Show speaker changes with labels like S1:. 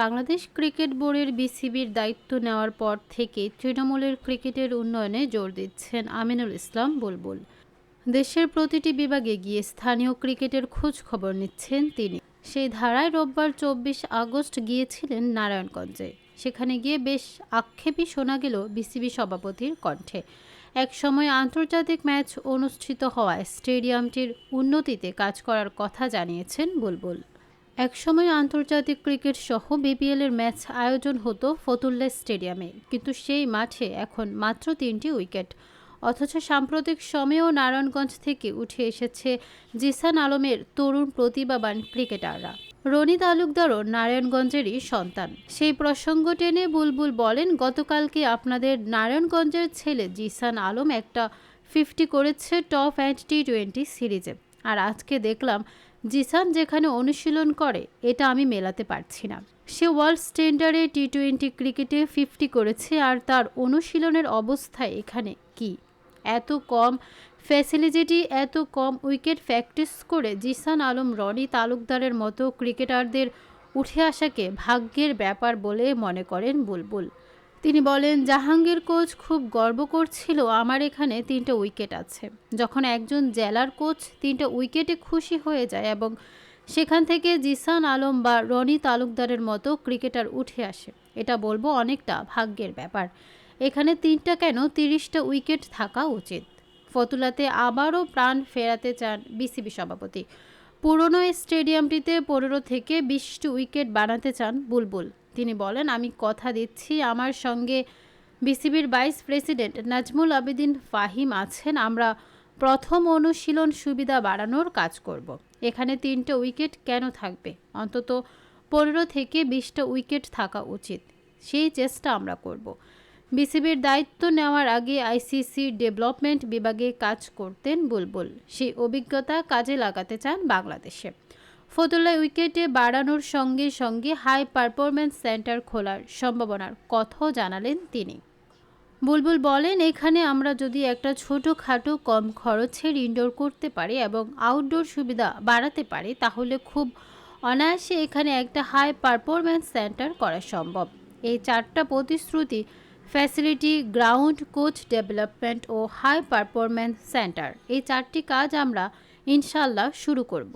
S1: Bangladesh cricket বোর্ডের বিসিবির দায়িত্ব নেওয়ার পর থেকে তৃণমূলের ক্রিকেটের উন্নয়নে জোর দিচ্ছেন আমিনুল ইসলাম বুলবুল। দেশের প্রতিটি বিভাগে গিয়ে স্থানীয় ক্রিকেটের খোঁজ খবর নিচ্ছেন তিনি। সেই ধারায় রোববার চব্বিশ আগস্ট গিয়েছিলেন নারায়ণগঞ্জে। সেখানে গিয়ে বেশ আক্ষেপই শোনা গেল বিসিবি সভাপতির কণ্ঠে। একসময় আন্তর্জাতিক ম্যাচ অনুষ্ঠিত হওয়ায় স্টেডিয়ামটির উন্নতিতে কাজ করার কথা জানিয়েছেন বুলবুল। একসময় আন্তর্জাতিক ক্রিকেট সহ বিপিএল এর ম্যাচ আয়োজন হতো ফতুল্লা স্টেডিয়ামে। কিন্তু সেই মাঠে এখন মাত্র তিনটি উইকেট। অথচ সাম্প্রতিক সময়েও নারায়ণগঞ্জ থেকে উঠে এসেছে জিসান আলমের তরুণ প্রতিভাবান ক্রিকেটাররা। রনি তালুকদারও নারায়ণগঞ্জেরই সন্তান। সেই প্রসঙ্গ টেনে বুলবুল বলেন, গতকালকে আপনাদের নারায়ণগঞ্জের ছেলে জিসান আলম একটা ফিফটি করেছে টপ অ্যান্ড টি টোয়েন্টি সিরিজে। আর আজকে দেখলাম জিসান যেখানে অনুশীলন করে, এটা আমি মেলাতে পারছি না। সে ওয়ার্ল্ড স্ট্যান্ডার্ডে টি টোয়েন্টি ক্রিকেটে ফিফটি করেছে আর তার অনুশীলনের অবস্থা এখানে কি? এত কম ফ্যাসিলিটি, এত কম উইকেট প্র্যাকটিস করে জিসান আলম, রনি তালুকদারের মতো ক্রিকেটারদের উঠে আসাকে ভাগ্যের ব্যাপার বলে মনে করেন বুলবুল। তিনি বলেন, জাহাঙ্গীর কোচ খুব গর্ব করছিল আমার এখানে তিনটা উইকেট আছে। যখন একজন জেলার কোচ তিনটা উইকেটে খুশি হয়ে যায় এবং সেখান থেকে জিসান আলম বা রনি তালুকদারের মতো ক্রিকেটার উঠে আসে। এটা বলব অনেকটা ভাগ্যের ব্যাপার। এখানে তিনটা কেন তিরিশটা উইকেট থাকা উচিত? ফতুলাতে আবারও প্রাণ ফেরাতে চান বিসিবি সভাপতি। পুরনো স্টেডিয়ামটিতে পনেরো থেকে বিশটি উইকেট বানাতে চান বুলবুল। তিনি বলেন, আমি কথা দিচ্ছি, আমার সঙ্গে বিসিবির ভাইস প্রেসিডেন্ট নাজমুল আবেদিন ফাহিম আছেন। আমরা প্রথম অনুশীলন সুবিধা বাড়ানোর কাজ করব। এখানে তিনটে উইকেট কেন থাকবে? অন্তত পনেরো থেকে বিশটা উইকেট থাকা উচিত। সেই চেষ্টা আমরা করব। বিসিবির দায়িত্ব নেওয়ার আগে আইসিসি ডেভেলপমেন্ট বিভাগে কাজ করতেন বুলবুল। সেই অভিজ্ঞতা কাজে লাগাতে চান বাংলাদেশে। ফতুল্লায় উইকেটে বাড়ানোর সঙ্গে সঙ্গে হাই পারফরম্যান্স সেন্টার খোলার সম্ভাবনার কথাও জানালেন তিনি। বুলবুল বলেন, এখানে আমরা যদি একটা ছোটোখাটো কম খরচের ইনডোর করতে পারি এবং আউটডোর সুবিধা বাড়াতে পারি, তাহলে খুব অনায়াসে এখানে একটা হাই পারফরম্যান্স সেন্টার করা সম্ভব। এই চারটা প্রতিশ্রুতি ফ্যাসিলিটি গ্রাউন্ড কোচ ডেভেলপমেন্ট ও হাই পারফরম্যান্স সেন্টার, এই চারটি কাজ আমরা ইনশাল্লাহ শুরু করব।